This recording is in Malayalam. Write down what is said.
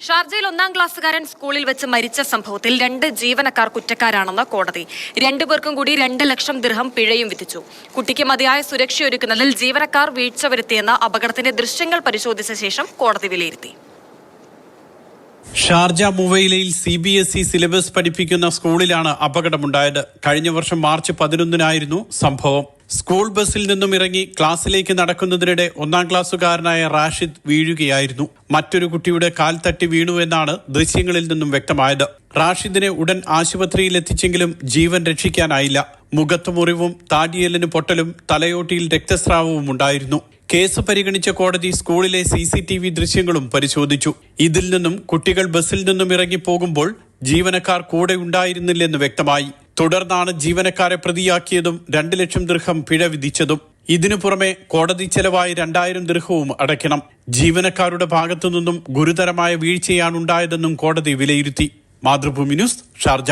ഷാർജയിൽ ഒന്നാം ക്ലാസ്സുകാരൻ സ്കൂളിൽ വെച്ച് മരിച്ച സംഭവത്തിൽ രണ്ട് ജീവനക്കാർ കുറ്റക്കാരാണെന്ന് കോടതി. രണ്ടുപേർക്കും കൂടി രണ്ട് ലക്ഷം ദിർഹം പിഴയും വിധിച്ചു. കുട്ടിക്ക് മതിയായ സുരക്ഷയൊരുക്കുന്നതിൽ ജീവനക്കാർ വീഴ്ച വരുത്തിയെന്ന അപകടത്തിന്റെ ദൃശ്യങ്ങൾ പരിശോധിച്ച ശേഷം കോടതി വിലയിരുത്തി. Sharjah മുവൈലയിൽ C B S E syllabus പഠിപ്പിക്കുന്ന സ്കൂളിലാണ് അപകടമുണ്ടായത്. കഴിഞ്ഞ വർഷം മാർച്ച് പതിനൊന്നിനായിരുന്നു സംഭവം. സ്കൂൾ ബസ്സിൽ നിന്നും ഇറങ്ങി ക്ലാസ്സിലേക്ക് നടക്കുന്നതിനിടെ ഒന്നാം ക്ലാസ്സുകാരനായ റാഷിദ് വീഴുകയായിരുന്നു. മറ്റൊരു കുട്ടിയുടെ കാൽ തട്ടി വീണു എന്നാണ് ദൃശ്യങ്ങളിൽ നിന്നും വ്യക്തമായത്. റാഷിദിനെ ഉടൻ ആശുപത്രിയിൽ എത്തിച്ചെങ്കിലും ജീവൻ രക്ഷിക്കാനായില്ല. മുഖത്ത് മുറിവും താടിയലിന് പൊട്ടലും തലയോട്ടിയിൽ രക്തസ്രാവവും ഉണ്ടായിരുന്നു. കേസ് പരിഗണിച്ച കോടതി സ്കൂളിലെ സി സി ടി വി ദൃശ്യങ്ങളും പരിശോധിച്ചു. ഇതിൽ നിന്നും കുട്ടികൾ ബസ്സിൽ നിന്നും ഇറങ്ങി പോകുമ്പോൾ ജീവനക്കാർ കൂടെ ഉണ്ടായിരുന്നില്ലെന്ന് വ്യക്തമായി. തുടർന്നാണ് ജീവനക്കാരെ പ്രതിയാക്കിയതും രണ്ട് ലക്ഷം ദൃഹം പിഴ വിധിച്ചതും. ഇതിനു പുറമെ കോടതി ചെലവായി രണ്ടായിരം ദൃഹവും അടയ്ക്കണം. ജീവനക്കാരുടെ ഭാഗത്തു നിന്നും ഗുരുതരമായ വീഴ്ചയാണ് ഉണ്ടായതെന്നും കോടതി വിലയിരുത്തി. Mathrubhumi news Sharjah.